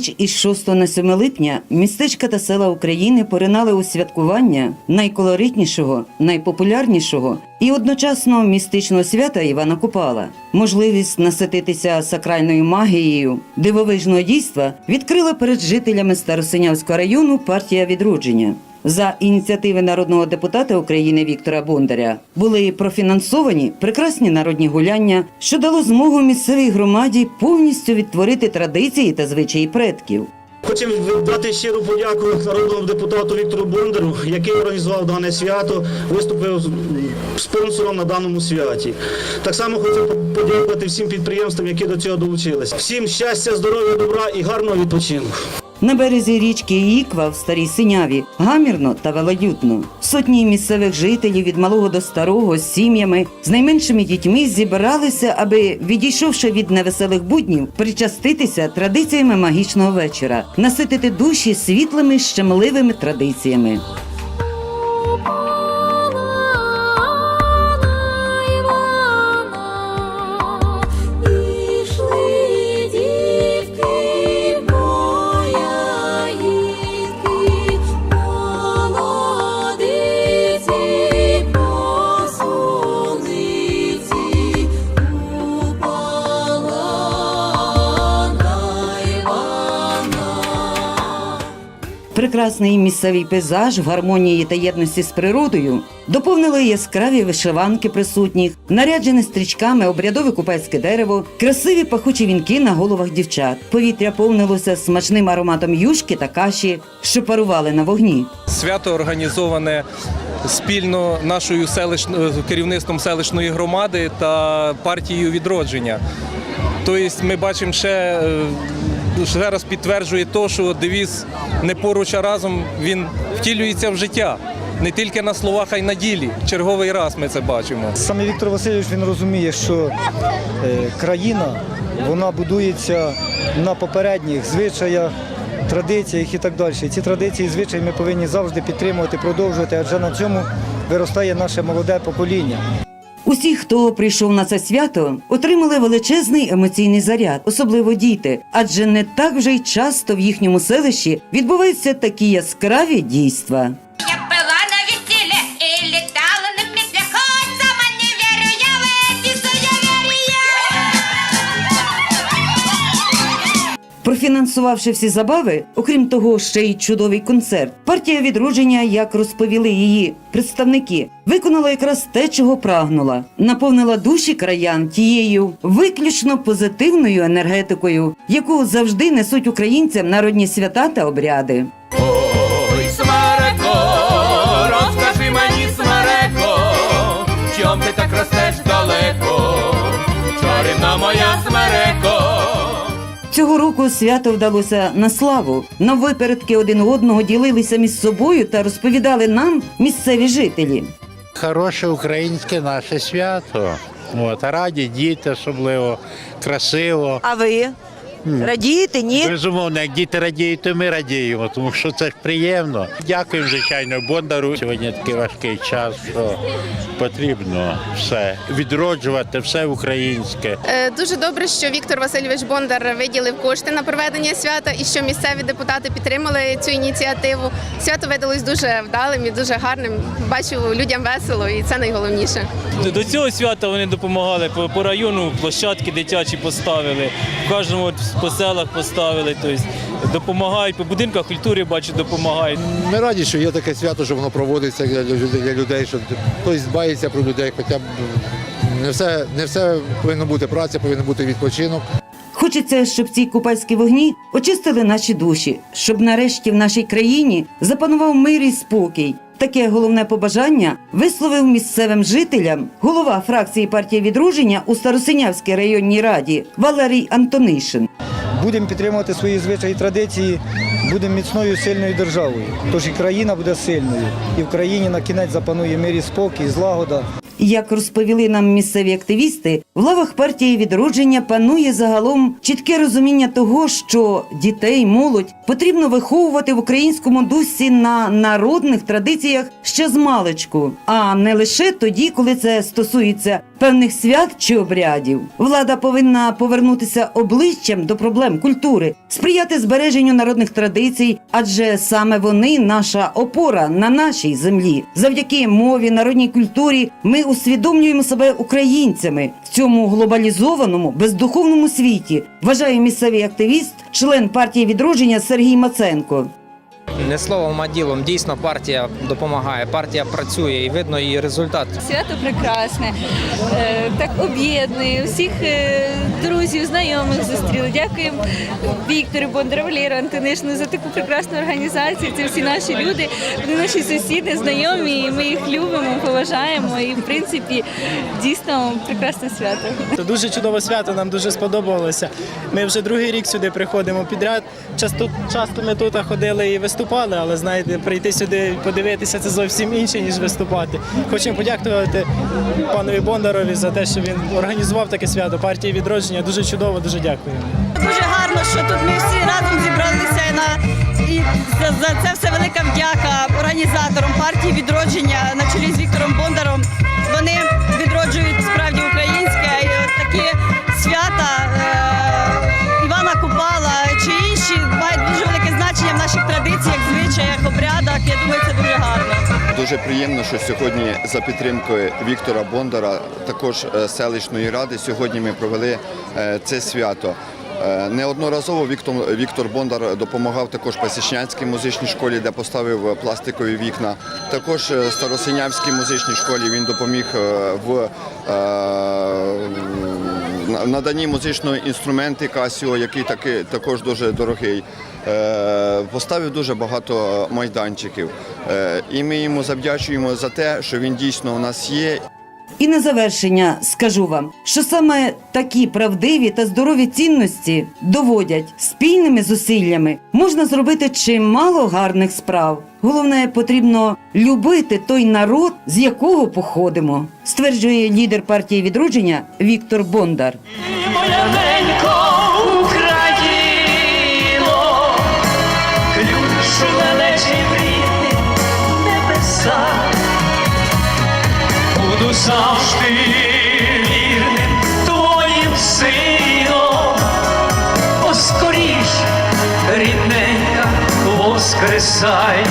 ніч із 6 на 7 липня містечка та села України поринали у святкування найколоритнішого, найпопулярнішого і одночасно містичного свята Івана Купала. Можливість насититися сакральною магією дивовижного дійства відкрила перед жителями Старосинявського району партія відродження. За ініціативи народного депутата України Віктора Бондаря були профінансовані прекрасні народні гуляння, що дало змогу місцевій громаді повністю відтворити традиції та звичаї предків. Хочемо дати щиру подяку народному депутату Віктору Бондару, який організував дане свято, виступив спонсором на даному святі. Так само хочу подякувати всім підприємствам, які до цього долучились. Всім щастя, здоров'я, добра і гарного відпочинку. На березі річки Іква в Старій Синяві гамірно та велоютно. Сотні місцевих жителів від малого до старого з сім'ями з найменшими дітьми зібралися, аби, відійшовши від невеселих буднів, причаститися традиціями магічного вечора, наситити душі світлими щемливими традиціями. Прекрасний місцевий пейзаж в гармонії та єдності з природою доповнили яскраві вишиванки присутніх, наряджене стрічками обрядове купецьке дерево, красиві пахучі вінки на головах дівчат. Повітря повнилося смачним ароматом юшки та каші, що парували на вогні. Свято організоване спільно нашою селищною керівництвом селищної громади та партією відродження. Тобто ми бачимо ще. Е, Ще раз підтверджує те, що девіз не поруч, а разом він втілюється в життя. Не тільки на словах, а й на ділі. Черговий раз ми це бачимо. Саме Віктор Васильович він розуміє, що е, країна вона будується на попередніх звичаях, традиціях і так далі. Ці традиції і звичаї ми повинні завжди підтримувати, продовжувати, адже на цьому виростає наше молоде покоління. Усі, хто прийшов на це свято, отримали величезний емоційний заряд, особливо діти, адже не так вже й часто в їхньому селищі відбуваються такі яскраві дійства. Профінансувавши всі забави, окрім того, ще й чудовий концерт, партія відродження, як розповіли її представники, виконала якраз те, чого прагнула, наповнила душі краян тією виключно позитивною енергетикою, яку завжди несуть українцям народні свята та обряди. Ой, смереко, розкажи мені, смереко, чом ти так ростеш далеко, чарівна моя смереко. Цього року свято вдалося на славу. На випередки один одного ділилися між собою та розповідали нам місцеві жителі. Хороше українське наше свято. От, раді діти особливо, красиво. А ви радієте? Ні? Безумовно, як діти радіють, то ми радіємо, тому що це ж приємно. Дякуємо, звичайно, Бондару. Сьогодні такий важкий час, що потрібно все відроджувати, все українське. Е, Дуже добре, що Віктор Васильович Бондар виділив кошти на проведення свята і що місцеві депутати підтримали цю ініціативу. Свято видалось дуже вдалим і дуже гарним. Бачу людям весело, і це найголовніше. До- цього свята вони допомагали по, по району, площадки дитячі поставили, кожному по селах поставили, тобто допомагають, по будинках культури бачу, допомагають. Ми раді, що є таке свято, що воно проводиться для людей, для людей що хтось дбається про людей, хоча б не все, не все повинно бути праця, повинен бути відпочинок. Хочеться, щоб ці купальські вогні очистили наші душі, щоб нарешті в нашій країні запанував мир і спокій. Таке головне побажання висловив місцевим жителям голова фракції партії відродження у Старосинявській районній раді Валерій Антонишин. Будемо підтримувати свої звичаї і традиції, будемо міцною сильною державою. Тож і країна буде сильною, і в країні на кінець запанує мир і спокій, злагода. Як розповіли нам місцеві активісти, в лавах партії відродження панує загалом чітке розуміння того, що дітей, молодь потрібно виховувати в українському дусі на народних традиціях ще з маличку, а не лише тоді, коли це стосується певних свят чи обрядів. Влада повинна повернутися обличчям до проблем культури, сприяти збереженню народних традицій, адже саме вони наша опора на нашій землі. Завдяки мові, народній культурі ми усвідомлюємо себе українцями в цьому глобалізованому, бездуховному світі. Вважає місцевий активіст, член партії відродження Сергій Маценко. Не словом, а ділом. Дійсно, партія допомагає, партія працює і видно її результат. Свято прекрасне, е, так об'єднує всіх е, друзів, знайомих зустріли. Дякуємо Віктору Бондару, Валерію Антонишину за таку прекрасну організацію. Це всі наші люди, вони наші сусіди, знайомі. і Ми їх любимо, поважаємо. І в принципі дійсно прекрасне свято. Це дуже чудове свято, нам дуже сподобалося. Ми вже другий рік сюди приходимо підряд. Часто, часто ми тут ходили і виступали, але знаєте, прийти сюди подивитися це зовсім інше, ніж виступати. Хочемо подякувати панові Бондарові за те, що він організував таке свято. Партії відродження дуже чудово, дуже дякую. Дуже гарно, що тут ми всі разом зібралися на і за це все велика вдяка організаторам партії відродження на чолі з традиціях, звичаях, обрядах. Я думаю, це дуже гарно. Дуже приємно, що сьогодні за підтримкою Віктора Бондара, також е, селищної ради, сьогодні ми провели е, це свято. Е, Неодноразово Віктор, Бондар допомагав також Пасічнянській музичній школі, де поставив пластикові вікна. Також Старосинявській музичній школі він допоміг в е, на- наданні музичного інструменту Casio, який таки, також дуже дорогий. Е, Поставив дуже багато майданчиків. Е, І ми йому завдячуємо за те, що він дійсно у нас є І на завершення скажу вам, що саме такі правдиві та здорові цінності доводять спільними зусиллями можна зробити чимало гарних справ. Головне, потрібно любити той народ, з якого походимо, стверджує лідер партії відродження Віктор Бондар. Україно, ключ величий рідний небеса, буду завжди воскресай.